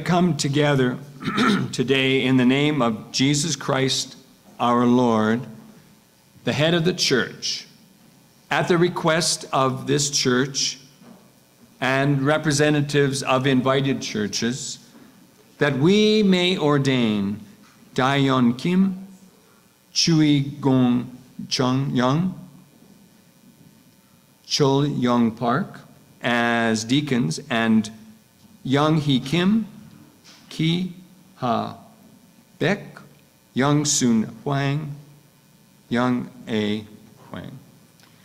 come together today in the name of Jesus Christ our Lord, the head of the church, at the request of this church and representatives of invited churches, that we may ordain Dayon Kim, Chui Gong Chung Young, Chol Young Park as deacons and Young Hee Kim, Ki Ha Beck, Young Soon Huang, Young A Huang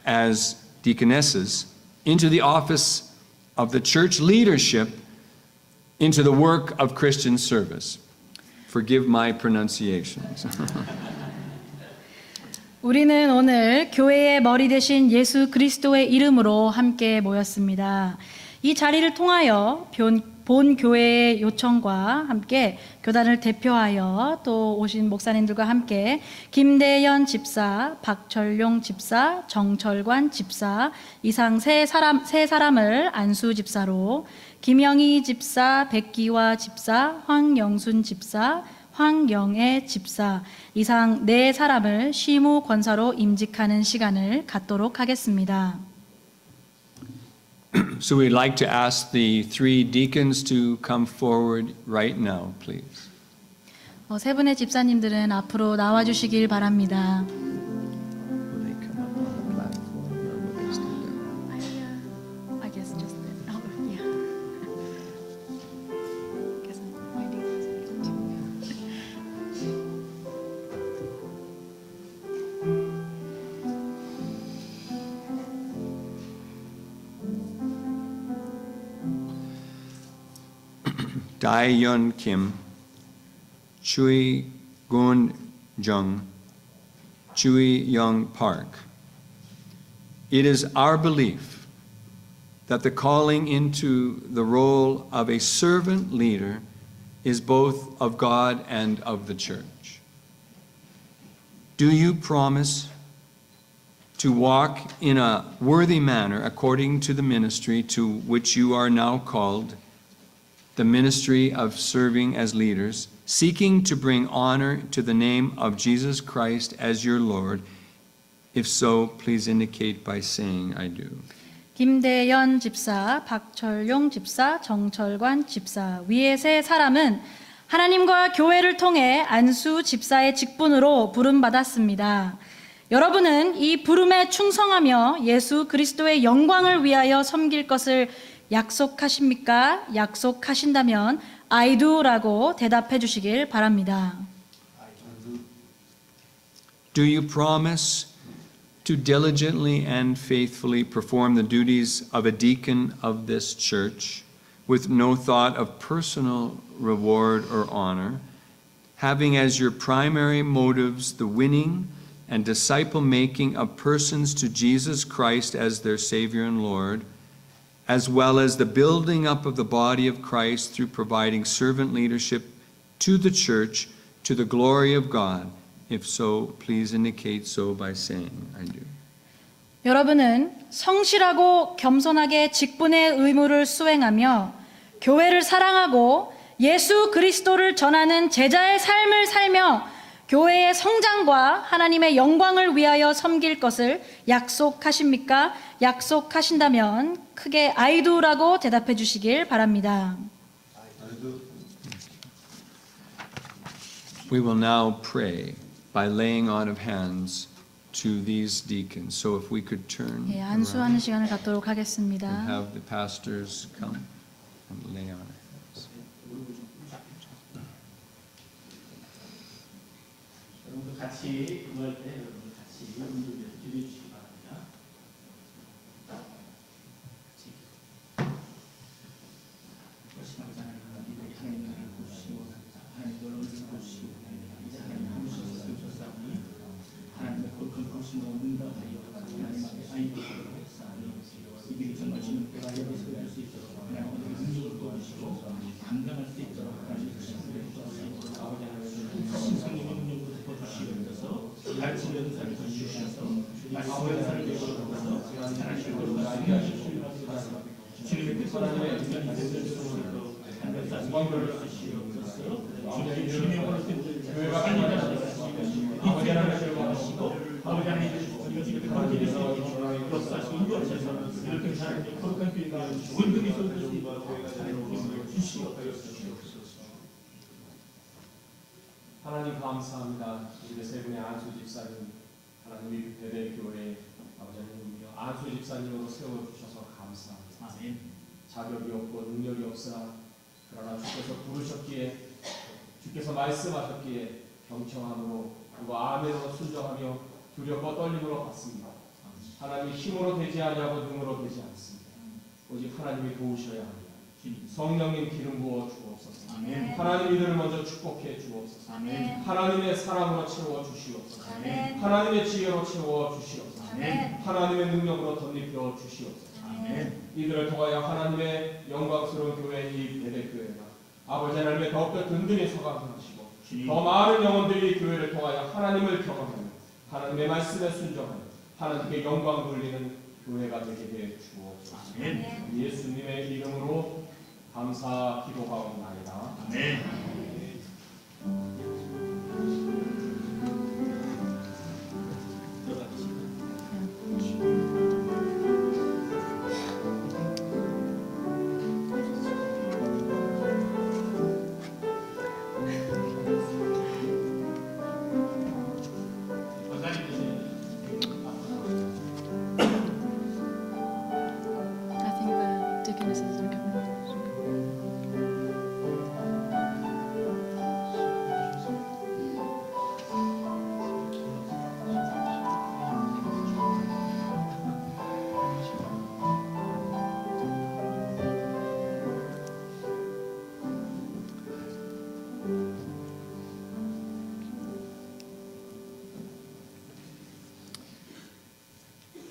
as deaconesses into the office of the church leadership, into the work of Christian service. Forgive my pronunciations. 우리는 오늘 교회의 머리 대신 예수 그리스도의 이름으로 함께 모였습니다. 이 자리를 통하여 본, 본 교회의 요청과 함께 교단을 대표하여 또 오신 목사님들과 함께 김대연 집사, 박철용 집사, 정철관 집사 이상 세 사람 세 사람을 안수 집사로 김영희 집사, 백기화 집사, 황영순 집사, 황영애 집사 이상 네 사람을 시무 권사로 임직하는 시간을 갖도록 하겠습니다. so we'd like to ask the three deacons to come forward right now, please. 어, 세 분의 집사님들은 앞으로 나와 주시길 바랍니다. Dai Yun Kim, Chui Gun Jung, Chui Young Park. It is our belief that the calling into the role of a servant leader is both of God and of the church. Do you promise to walk in a worthy manner according to the ministry to which you are now called? The ministry of serving as leaders, seeking to bring honor to the name of Jesus Christ as your Lord? If so, please indicate by saying, I do. 김대연 집사, 박철용 집사, 정철관 집사 위의 세 사람은 하나님과 교회를 통해 안수 집사의 직분으로 부름받았습니다. 여러분은 이 부름에 충성하며 예수 그리스도의 영광을 위하여 섬길 것을 약속하십니까? 약속하신다면 I do라고 대답해 주시길 바랍니다. Do you promise to diligently and faithfully perform the duties of a deacon of this church with no thought of personal reward or honor, having as your primary motives the winning and disciple making of persons to Jesus Christ as their Savior and Lord? as well as the building up of the body of Christ through providing servant leadership to the church to the glory of God? If so, please indicate so by saying, I do. 여러분은 성실하고 겸손하게 직분의 의무를 수행하며 교회를 사랑하고 예수 그리스도를 전하는 제자의 삶을 살며 교회의 성장과 하나님의 영광을 위하여 섬길 것을 약속하십니까? 약속하신다면 크게 아이도라고 대답해 주시길 바랍니다. We will now pray by laying on of hands to these deacons. So if we could turn 예, 안수하는 시간을 갖도록 and 하겠습니다. have the pastors come and lay on our hands. 같이 구할 때 여러분 같이 음도를 드려주시기 바랍니다. 말씀하지 않은 하나님의 하나님을 보시고 하나님의 놀라운 보시고 이제 하나님 한 분씩 주셨사오니 하나님의 거룩한 보심과 응답하여 하나님 앞에 아이들을 했사오니 이들이 정말 주님 때가 예배서 드릴 수 있도록 하나님의 능력을 도와주시고 감당할 수 있도록 하나님 주시고 도와주시고 아버지 하나님 신성님의 능력으로 도와주시옵소서 가르치는 연사를 주시옵소서 말씀 연사를 주시옵소서 하나님의 거룩한 하나님의 있도록 하나님 영광을 아버지 아버지 하나님 하나님 하나님 하나님 감사합니다. 우리 세 분의 안수 집사님, 하나님 우리 베레 교회 아버지님이요 안수 집사님으로 세워 주셔서 감사합니다. 아멘 자격이 없고 능력이 없으나 그러나 주께서 부르셨기에 주께서 말씀하셨기에 경청함으로 그리고 아멘으로 순종하며 두렵고 떨림으로 받습니다. 하나님이 힘으로 되지 아니하고 능으로 되지 않습니다. 오직 하나님이 도우셔야 합니다. 성령님 기름 부어 주옵소서. 아멘 하나님 이들을 먼저 축복해 주옵소서. 아멘 하나님의 사랑으로 채워 주시옵소서. 아멘 하나님의 지혜로 채워 주시옵소서. 하나님의 능력으로 덧입혀 주시옵소서. 아멘 이들을 통하여 하나님의 영광스러운 교회 이 베레교회가 아버지 하나님의 더욱더 든든히 서가게 하시고 주님 더 많은 영혼들이 이 교회를 통하여 하나님을 경험하며 하나님의 말씀에 순종하며 하나님께 영광 돌리는 교회가 되게 해 주옵소서. 예수님의 이름으로 감사 기도하옵나이다. 아멘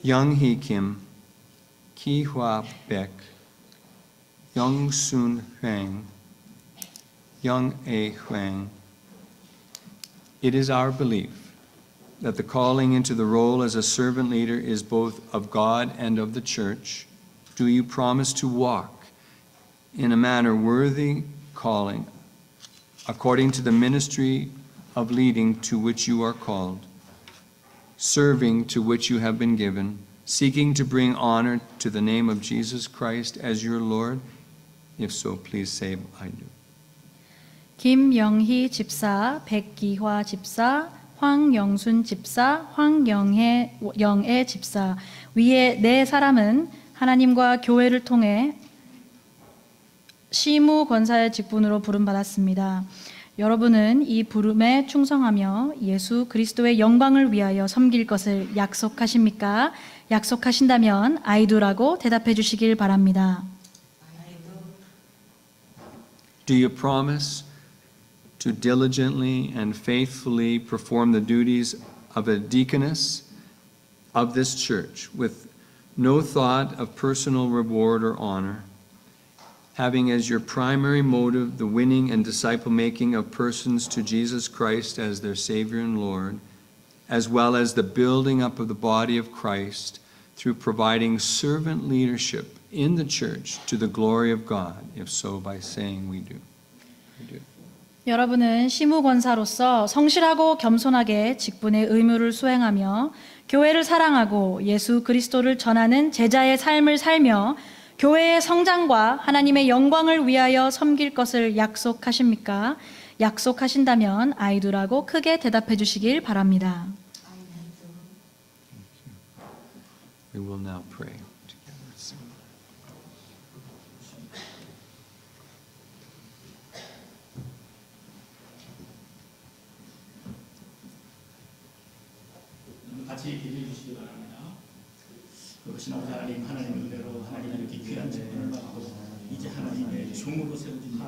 Young Hee Kim, Ki Hua Beck, Young Soon Huang, Young A Huang. It is our belief that the calling into the role as a servant leader is both of God and of the church. Do you promise to walk in a manner worthy calling according to the ministry of leading to which you are called? Serving to which you have been given, seeking to bring honor to the name of Jesus Christ as your Lord? If so, please say, I do. 김영희 집사, 백기화 집사, 황영순 집사, 황영애 영애 집사 위에 네 사람은 하나님과 교회를 통해 시무 권사의 직분으로 부름 받았습니다. 여러분은 이 부름에 충성하며 예수 그리스도의 영광을 위하여 섬길 것을 약속하십니까? 약속하신다면 아이두라고 대답해 주시길 바랍니다. Do you promise to diligently and faithfully perform the duties of a deaconess of this church with no thought of personal reward or honor, having as your primary motive the winning and disciple making of persons to Jesus Christ as their Savior and Lord, as well as the building up of the body of Christ through providing servant leadership in the church to the glory of God, if so, by saying we do. We do. 여러분은 시무권사로서 성실하고 겸손하게 직분의 의무를 수행하며 교회를 사랑하고 예수 그리스도를 전하는 제자의 삶을 살며 교회의 성장과 하나님의 영광을 위하여 섬길 것을 약속하십니까? 약속하신다면 아이두라고 크게 대답해 주시길 바랍니다. We will now pray together. 같이 기도해 주시기 바랍니다. 그것이 아버지 하나님 하나님의 은혜로 하나님 이렇게 귀한 직분을 받고 이제 하나님의 종으로 세워진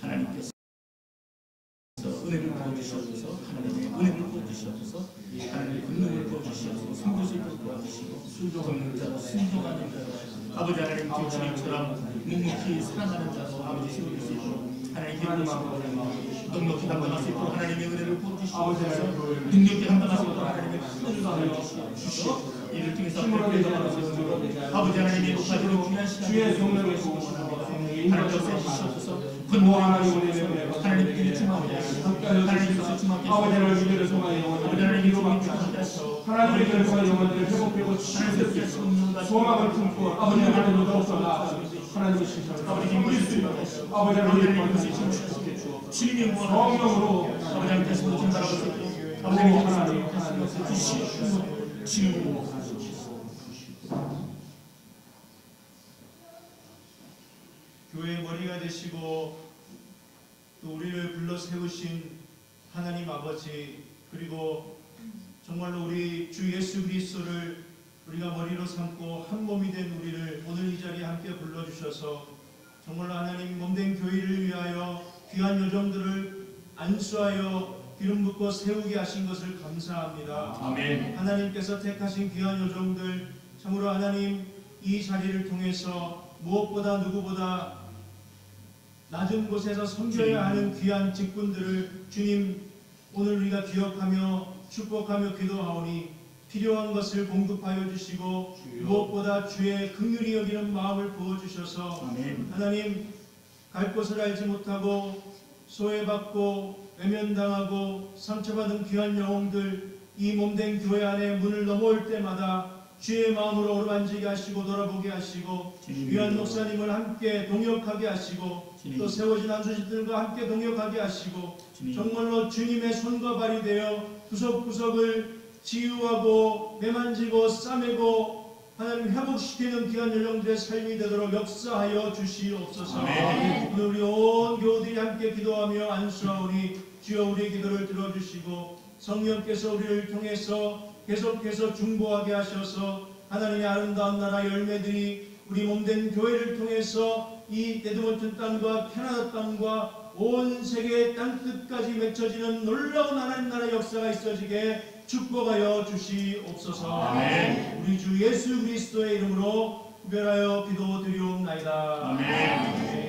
하나님께서 은혜를 부어주시옵소서 하나님의 은혜를 부어주시옵소서 하나님의 권능을 부어주시옵소서 성교수를 부어주시고 걷는 자로 순종하는 자로 아버지 하나님 그 주님처럼 묵묵히 사랑하는 자로 아버지 세워줄 수 있도록 하나님 부어 넉넉히 담당할 수 있도록 하나님의 은혜를 부어주시옵소서 능력히 담당할 수 있도록 하나님의 큰 은혜를 주시옵소서 이를 통해서 아버지 하나님이 높아지는 시간 주의 성령의 도우심과 성령의 하나님 인도하심과 역사해 주시옵소서 오 하나님 우리 내가 하나님께 요청하오니 하나님께 요청하옵소서 아버지 하나님 믿음을 통하여 아버지 하나님 위로받게 하소서 하나님의 통하여 영혼들을 회복되고 하소서 소망을 품고 아버지 하나님을 더욱더 나아가 하나님의 신상을 아버지 수 있도록 아버지 하나님 말씀이 진실하게 주옵소서. 주님의 성령으로 아버지 하나님 다시 모든 바라보고 아버지 하나님 주시옵소서. 주님의 교회의 머리가 되시고 또 우리를 불러 세우신 하나님 아버지 그리고 정말로 우리 주 예수 그리스도를 우리가 머리로 삼고 한 몸이 된 우리를 오늘 이 자리에 함께 불러 주셔서 정말로 하나님 몸된 교회를 위하여 귀한 요정들을 안수하여 기름 붓고 세우게 하신 것을 감사합니다. 아멘 하나님께서 택하신 귀한 요정들 참으로 하나님 이 자리를 통해서 무엇보다 누구보다 낮은 곳에서 섬겨야 하는 귀한 직분들을 주님 오늘 우리가 기억하며 축복하며 기도하오니 필요한 것을 공급하여 주시고 무엇보다 주의 긍휼히 여기는 마음을 부어 주셔서 아멘. 하나님 갈 곳을 알지 못하고 소외받고 외면당하고 상처받은 귀한 영혼들 이 몸된 교회 안에 문을 넘어올 때마다 주의 마음으로 어루만지게 하시고 돌아보게 하시고 귀한 목사님을 함께 동역하게 하시고 또 세워진 안수집들과 함께 동역하게 하시고 정말로 주님의 손과 발이 되어 구석구석을 치유하고 매만지고 싸매고 하나님 회복시키는 귀한 여정들의 삶이 되도록 역사하여 주시옵소서. 오늘 우리 온 교우들이 함께 기도하며 안수하오니 주여 우리의 기도를 들어주시고 성령께서 우리를 통해서 계속해서 중보하게 하셔서 하나님의 아름다운 나라 열매들이 우리 몸된 교회를 통해서 이 에드먼튼 땅과 캐나다 땅과 온 세계 땅 끝까지 맺혀지는 놀라운 하나님 나라 역사가 있어지게 축복하여 주시옵소서. 우리 주 예수 그리스도의 이름으로 구별하여 기도드리옵나이다. 아멘.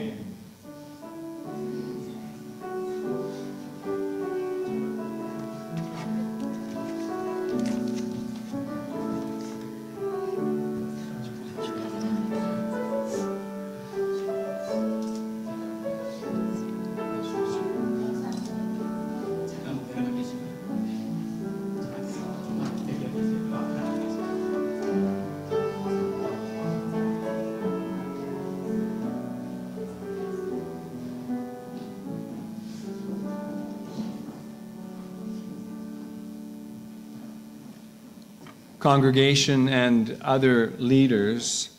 Congregation and other leaders,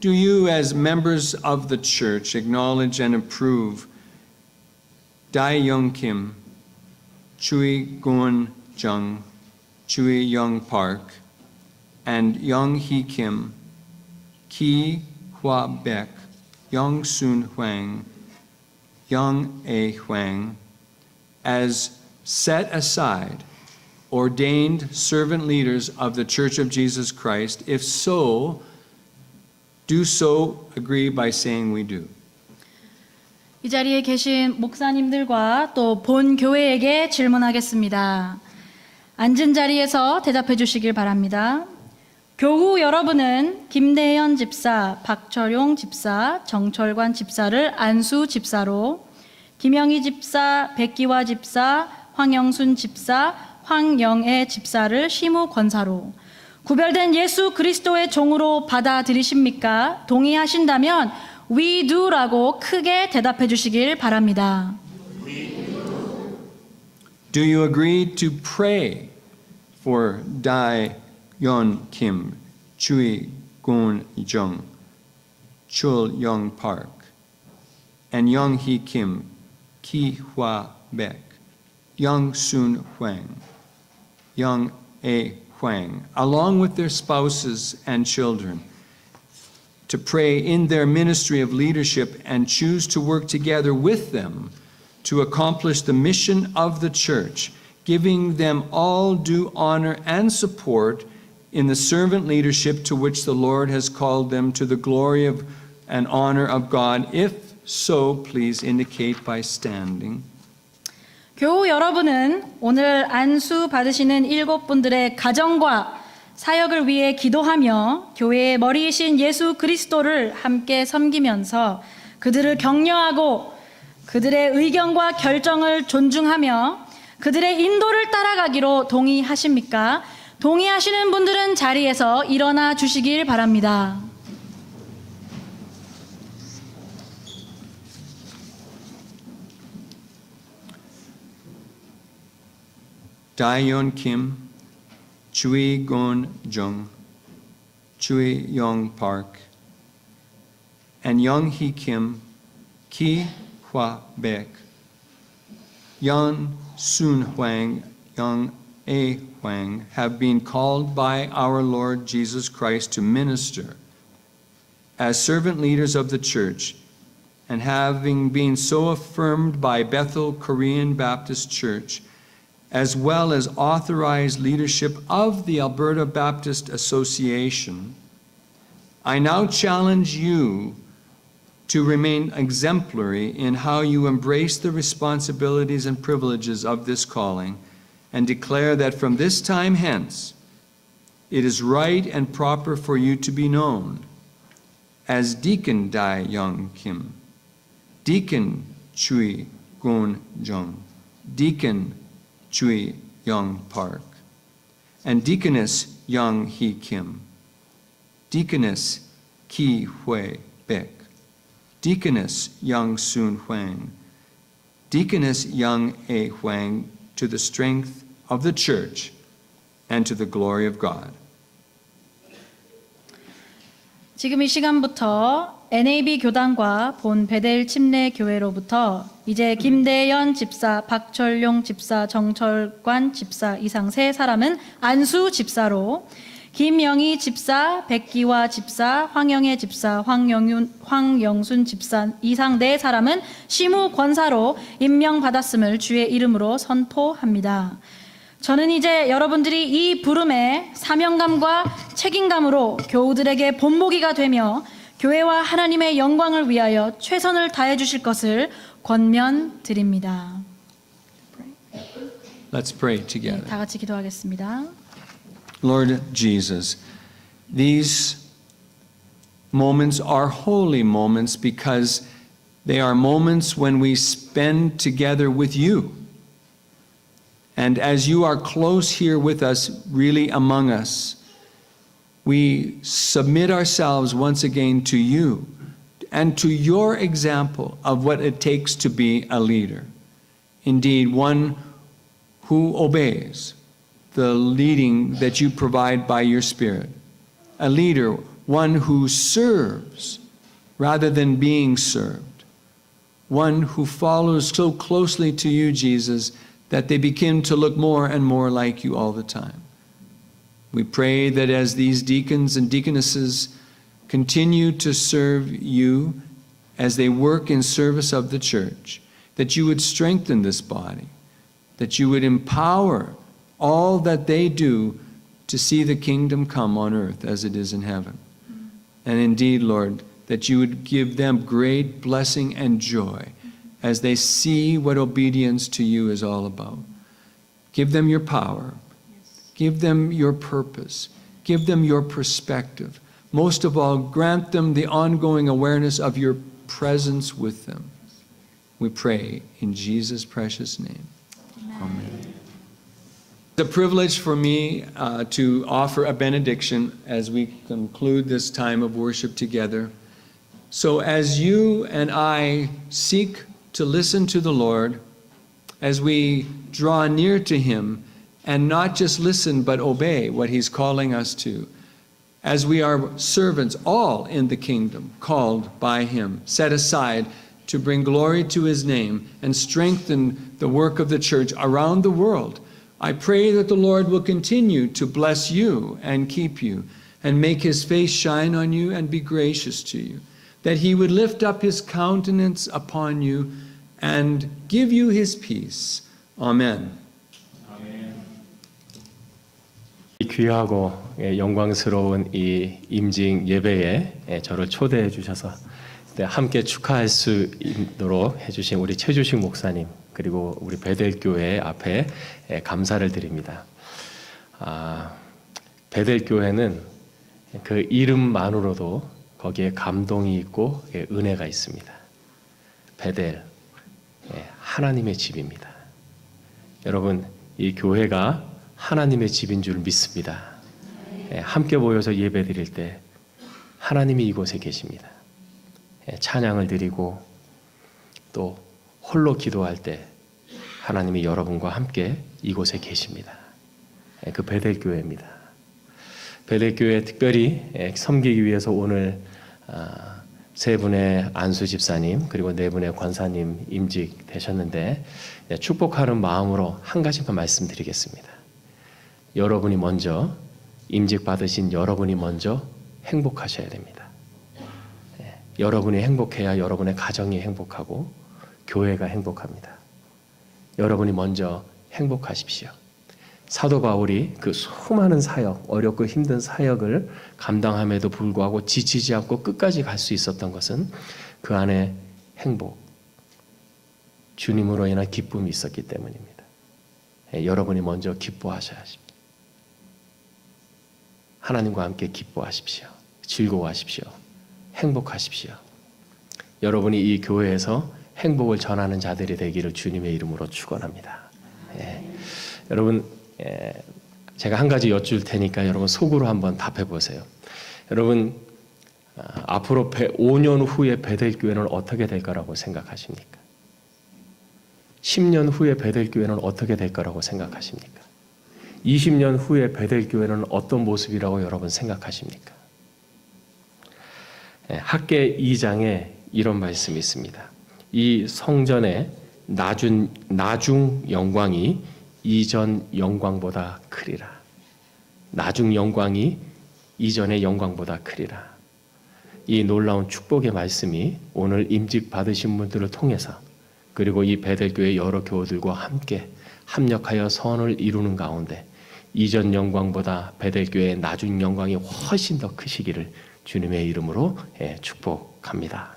do you, as members of the church, acknowledge and approve Dai Young Kim, Chui Gun Jung, Chui Young Park, and Young Hee Kim, Ki Hua Beck, Young Soon Huang, Young A Huang, as set aside ordained servant leaders of the Church of Jesus Christ? If so, do so agree by saying we do. 이 자리에 계신 목사님들과 또 본 교회에게 질문하겠습니다. 앉은 자리에서 대답해 주시길 바랍니다. 교우 여러분은 김대현 집사, 박철용 집사, 정철관 집사를 안수 집사로, 김영희 집사, 백기화 집사, 황영순 집사, 황영애 집사를 시무 권사로, 구별된 예수 그리스도의 종으로 받아들이십니까? 동의하신다면 we do라고 크게 대답해 주시길 바랍니다. Do you agree to pray for Dai Yon Kim, Chui Gun Jung, Chul Young Park, and Young Hee Kim, Ki Hua Beck, Young Soon Huang, Young A Huang, along with their spouses and children, to pray in their ministry of leadership and choose to work together with them to accomplish the mission of the church, giving them all due honor and support in the servant leadership to which the Lord has called them to the glory of and honor of God. If so, please indicate by standing. 교우 여러분은 오늘 안수 받으시는 일곱 분들의 가정과 사역을 위해 기도하며 교회의 머리이신 예수 그리스도를 함께 섬기면서 그들을 격려하고 그들의 의견과 결정을 존중하며 그들의 인도를 따라가기로 동의하십니까? 동의하시는 분들은 자리에서 일어나 주시길 바랍니다. Daeyeon Kim, Chui Gon Jung, Chui Yong Park, and Young Hee Kim, Ki Hwa Baek, Yan Soon Hwang, Young A Hwang have been called by our Lord Jesus Christ to minister as servant leaders of the church, and having been so affirmed by Bethel Korean Baptist Church, as well as authorized leadership of the Alberta Baptist Association, I now challenge you to remain exemplary in how you embrace the responsibilities and privileges of this calling and declare that from this time hence, it is right and proper for you to be known as Deacon Dai Young Kim, Deacon Chui Gun Jung, Deacon Chui Young Park, and Deaconess Young Hee Kim, Deaconess Ki Hui Beck, Deaconess Young Soon Huang, Deaconess Young A Huang, to the strength of the church and to the glory of God. 지금 이 시간부터 NAB 교단과 본 베델 침례 교회로부터 이제 김대연 집사, 박철용 집사, 정철관 집사 이상 세 사람은 안수 집사로 김영희 집사, 백기화 집사, 황영애 집사, 황영윤, 황영순 집사 이상 네 사람은 시무 권사로 임명받았음을 주의 이름으로 선포합니다. 저는 이제 여러분들이 이 부름의 사명감과 책임감으로 교우들에게 본보기가 되며 교회와 하나님의 영광을 위하여 최선을 다해 주실 것을 권면드립니다. Let's pray 네, together. 다 같이 기도하겠습니다. Lord Jesus, these moments are holy moments because they are moments when we spend together with you. And as you are close here with us, really among us, we submit ourselves once again to you and to your example of what it takes to be a leader. Indeed, one who obeys the leading that you provide by your Spirit. A leader, one who serves rather than being served. One who follows so closely to you, Jesus, that they begin to look more and more like you all the time. We pray that as these deacons and deaconesses continue to serve you as they work in service of the church, that you would strengthen this body, that you would empower all that they do to see the kingdom come on earth as it is in heaven. Mm-hmm. And indeed, Lord, that you would give them great blessing and joy as they see what obedience to you is all about. Give them your power. Give them your purpose. Give them your perspective. Most of all, grant them the ongoing awareness of your presence with them. We pray in Jesus' precious name. Amen. It's a privilege for me uh, to offer a benediction as we conclude this time of worship together. So, as you and I seek to listen to the Lord, as we draw near to Him, and not just listen but obey what He's calling us to, as we are servants, all in the kingdom, called by Him, set aside to bring glory to His name and strengthen the work of the church around the world. I pray that the Lord will continue to bless you and keep you and make his face shine on you and be gracious to you, that he would lift up his countenance upon you and give you his peace. Amen. 귀하고 예, 영광스러운 이 임직 예배에 예, 저를 초대해 주셔서 네, 함께 축하할 수 있도록 해주신 우리 최주식 목사님 그리고 우리 베델교회 앞에 예, 감사를 드립니다. 아, 베델교회는 그 이름만으로도 거기에 감동이 있고 예, 은혜가 있습니다. 베델 예, 하나님의 집입니다. 여러분 이 교회가 하나님의 집인 줄 믿습니다. 예, 함께 모여서 예배 드릴 때 하나님이 이곳에 계십니다. 예, 찬양을 드리고 또 홀로 기도할 때 하나님이 여러분과 함께 이곳에 계십니다. 예, 그 베델 교회입니다. 베델 교회 특별히 예, 섬기기 위해서 오늘 아, 세 분의 안수 집사님 그리고 네 분의 권사님 임직 되셨는데 예, 축복하는 마음으로 한 가지만 말씀드리겠습니다. 여러분이 먼저 임직 받으신 여러분이 먼저 행복하셔야 됩니다. 예, 여러분이 행복해야 여러분의 가정이 행복하고 교회가 행복합니다. 여러분이 먼저 행복하십시오. 사도 바울이 그 수많은 사역, 어렵고 힘든 사역을 감당함에도 불구하고 지치지 않고 끝까지 갈 수 있었던 것은 그 안에 행복, 주님으로 인한 기쁨이 있었기 때문입니다. 예, 여러분이 먼저 기뻐하셔야 하십니다. 하나님과 함께 기뻐하십시오. 즐거워하십시오. 행복하십시오. 여러분이 이 교회에서 행복을 전하는 자들이 되기를 주님의 이름으로 축원합니다. 예. 여러분 예, 제가 한 가지 여쭐 테니까 여러분 속으로 한번 답해 보세요. 여러분 아, 앞으로 5년 후에 베델 교회는 어떻게 될 거라고 생각하십니까? 10년 후에 베델 교회는 어떻게 될 거라고 생각하십니까? 20년 후에 베델 교회는 어떤 모습이라고 여러분 생각하십니까? 예, 학계 2장에 이런 말씀이 있습니다. 이 성전의 나중, 나중 영광이 이전 영광보다 크리라. 나중 영광이 이전의 영광보다 크리라. 이 놀라운 축복의 말씀이 오늘 임직 받으신 분들을 통해서 그리고 이 베델교회 여러 교우들과 함께 합력하여 선을 이루는 가운데 이전 영광보다 베델교회의 나중 영광이 훨씬 더 크시기를 주님의 이름으로 예, 축복합니다.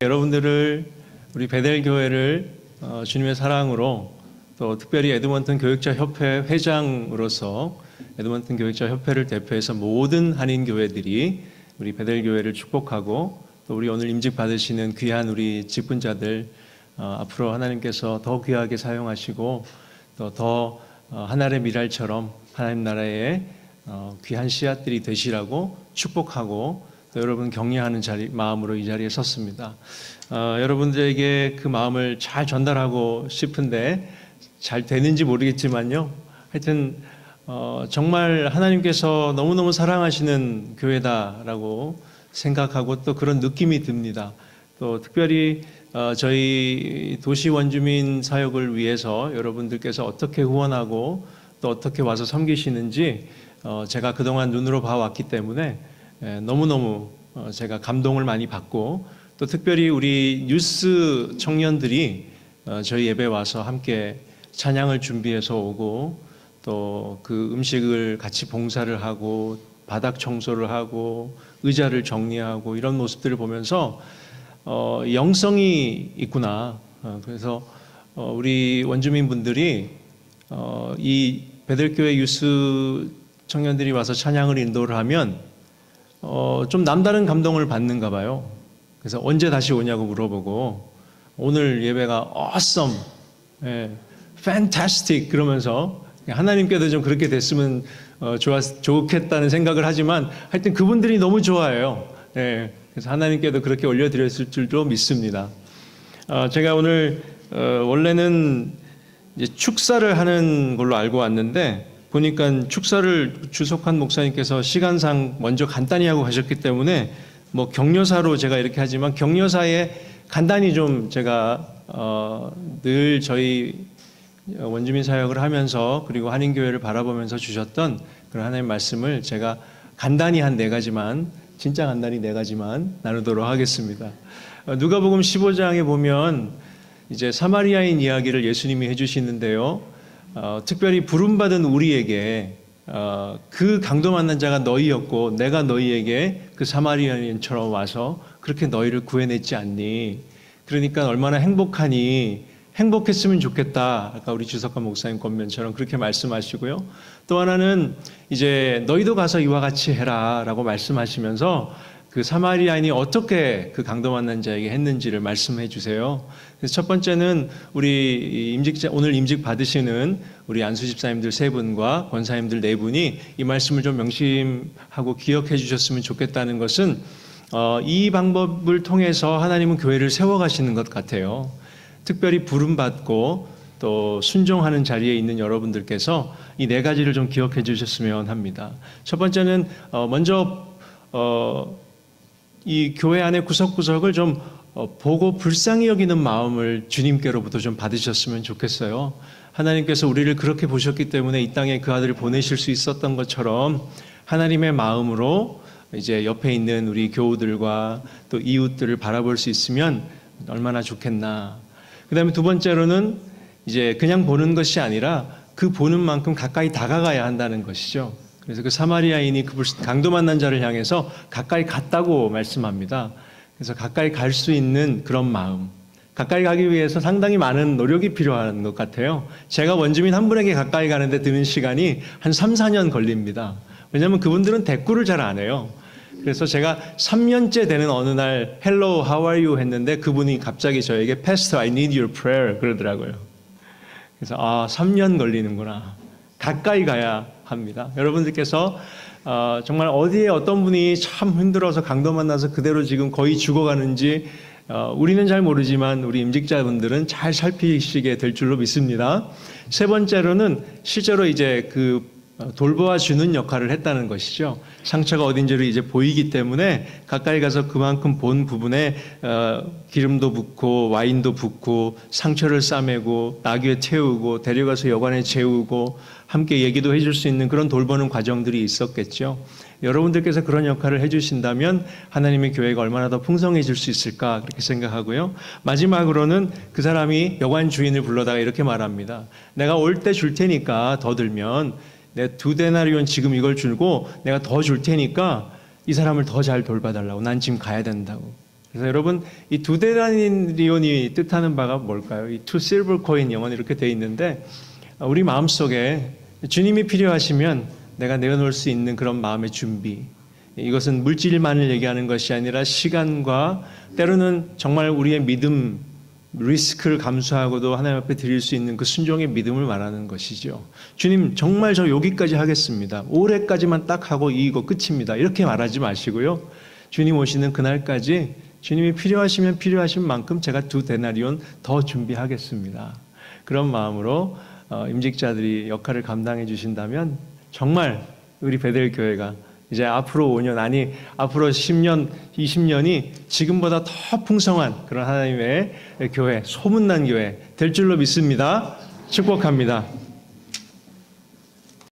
여러분들을 우리 베델 교회를 어, 주님의 사랑으로 또 특별히 에드먼튼 교육자 협회 회장으로서 에드먼튼 교육자 협회를 대표해서 모든 한인 교회들이 우리 베델 교회를 축복하고 또 우리 오늘 임직 받으시는 귀한 우리 직분자들 어, 앞으로 하나님께서 더 귀하게 사용하시고 또더 어, 하나의 미랄처럼 하나님 나라의 어, 귀한 씨앗들이 되시라고 축복하고 또 여러분 격려하는 자리 마음으로 이 자리에 섰습니다. 어, 여러분들에게 그 마음을 잘 전달하고 싶은데 잘 되는지 모르겠지만요. 하여튼 어, 정말 하나님께서 너무너무 사랑하시는 교회다라고 생각하고 또 그런 느낌이 듭니다. 또 특별히 어, 저희 도시 원주민 사역을 위해서 여러분들께서 어떻게 후원하고 또 어떻게 와서 섬기시는지 어, 제가 그동안 눈으로 봐왔기 때문에 예, 너무너무 어, 제가 감동을 많이 받고 또 특별히 우리 뉴스 청년들이 어, 저희 예배 와서 함께 찬양을 준비해서 오고 또 그 음식을 같이 봉사를 하고 바닥 청소를 하고 의자를 정리하고 이런 모습들을 보면서 어, 영성이 있구나. 어, 그래서 어, 우리 원주민 분들이 어, 이 베들교회 유스 청년들이 와서 찬양을 인도를 하면 어, 좀 남다른 감동을 받는가 봐요. 그래서 언제 다시 오냐고 물어보고 오늘 예배가 awesome, 예, fantastic 그러면서 하나님께도 좀 그렇게 됐으면 어, 좋았, 좋겠다는 생각을 하지만 하여튼 그분들이 너무 좋아해요. 예, 그래서 하나님께도 그렇게 올려드렸을 줄도 믿습니다. 어, 제가 오늘 어, 원래는 축사를 하는 걸로 알고 왔는데 보니까 축사를 주석한 목사님께서 시간상 먼저 간단히 하고 가셨기 때문에 뭐 격려사로 제가 이렇게 하지만 격려사에 간단히 좀 제가 어, 늘 저희 원주민 사역을 하면서 그리고 한인교회를 바라보면서 주셨던 그런 하나님 말씀을 제가 간단히 한 네 가지만 진짜 간단히 네 가지만 나누도록 하겠습니다. 어, 누가복음 15장에 보면 이제 사마리아인 이야기를 예수님이 해주시는데요. 어, 특별히 부름받은 우리에게 어, 그 강도 만난 자가 너희였고 내가 너희에게 그 사마리아인처럼 와서 그렇게 너희를 구해냈지 않니? 그러니까 얼마나 행복하니? 행복했으면 좋겠다. 아까 우리 주석관 목사님 권면처럼 그렇게 말씀하시고요. 또 하나는 이제 너희도 가서 이와 같이 해라 라고 말씀하시면서 그 사마리아인이 어떻게 그 강도 만난 자에게 했는지를 말씀해 주세요. 그래서 첫 번째는 우리 임직자 오늘 임직 받으시는 우리 안수 집사님들 세 분과 권사님들 네 분이 이 말씀을 좀 명심하고 기억해 주셨으면 좋겠다는 것은 어, 이 방법을 통해서 하나님은 교회를 세워가시는 것 같아요. 특별히 부름 받고 또 순종하는 자리에 있는 여러분들께서 이 네 가지를 좀 기억해 주셨으면 합니다. 첫 번째는 어, 먼저 어, 이 교회 안의 구석구석을 좀 어, 보고 불쌍히 여기는 마음을 주님께로부터 좀 받으셨으면 좋겠어요. 하나님께서 우리를 그렇게 보셨기 때문에 이 땅에 그 아들을 보내실 수 있었던 것처럼 하나님의 마음으로 이제 옆에 있는 우리 교우들과 또 이웃들을 바라볼 수 있으면 얼마나 좋겠나. 그 다음에 두 번째로는 이제 그냥 보는 것이 아니라 그 보는 만큼 가까이 다가가야 한다는 것이죠. 그래서 그 사마리아인이 그 불- 강도 만난 자를 향해서 가까이 갔다고 말씀합니다. 그래서 가까이 갈 수 있는 그런 마음. 가까이 가기 위해서 상당히 많은 노력이 필요한 것 같아요. 제가 원주민 한 분에게 가까이 가는데 드는 시간이 한 3, 4년 걸립니다. 왜냐하면 그분들은 대꾸를 잘 안 해요. 그래서 제가 3년째 되는 어느 날 Hello, how are you 했는데 그분이 갑자기 저에게 Pastor, I need your prayer 그러더라고요. 그래서 아, 3년 걸리는구나. 가까이 가야 합니다. 여러분들께서 어, 정말 어디에 어떤 분이 참 힘들어서 강도 만나서 그대로 지금 거의 죽어가는지 어, 우리는 잘 모르지만 우리 임직자분들은 잘 살피시게 될 줄로 믿습니다. 세 번째로는 실제로 이제 그 어, 돌보아 주는 역할을 했다는 것이죠. 상처가 어딘지를 이제 보이기 때문에 가까이 가서 그만큼 본 부분에 어, 기름도 붓고 와인도 붓고 상처를 싸매고 나귀에 태우고 데려가서 여관에 재우고 함께 얘기도 해줄 수 있는 그런 돌보는 과정들이 있었겠죠. 여러분들께서 그런 역할을 해주신다면 하나님의 교회가 얼마나 더 풍성해질 수 있을까 그렇게 생각하고요. 마지막으로는 그 사람이 여관 주인을 불러다가 이렇게 말합니다. 내가 올 때 줄 테니까 더 들면 내 두 데나리온 지금 이걸 줄고 내가 더 줄 테니까 이 사람을 더 잘 돌봐달라고 난 지금 가야 된다고. 그래서 여러분 이 두 데나리온이 뜻하는 바가 뭘까요? 이 투 실버 코인 영어는 이렇게 돼 있는데 우리 마음 속에 주님이 필요하시면 내가 내어놓을 수 있는 그런 마음의 준비. 이것은 물질만을 얘기하는 것이 아니라 시간과 때로는 정말 우리의 믿음, 리스크를 감수하고도 하나님 앞에 드릴 수 있는 그 순종의 믿음을 말하는 것이죠. 주님, 정말 저 여기까지 하겠습니다. 올해까지만 딱 하고 이거 끝입니다. 이렇게 말하지 마시고요. 주님 오시는 그날까지 주님이 필요하시면 필요하신 만큼 제가 두 데나리온 더 준비하겠습니다. 그런 마음으로 어, 임직자들이 역할을 감당해 주신다면 정말 우리 베델 교회가 이제 앞으로 5년 아니 앞으로 10년, 20년이 지금보다 더 풍성한 그런 하나님의 교회, 소문난 교회 될 줄로 믿습니다. 축복합니다.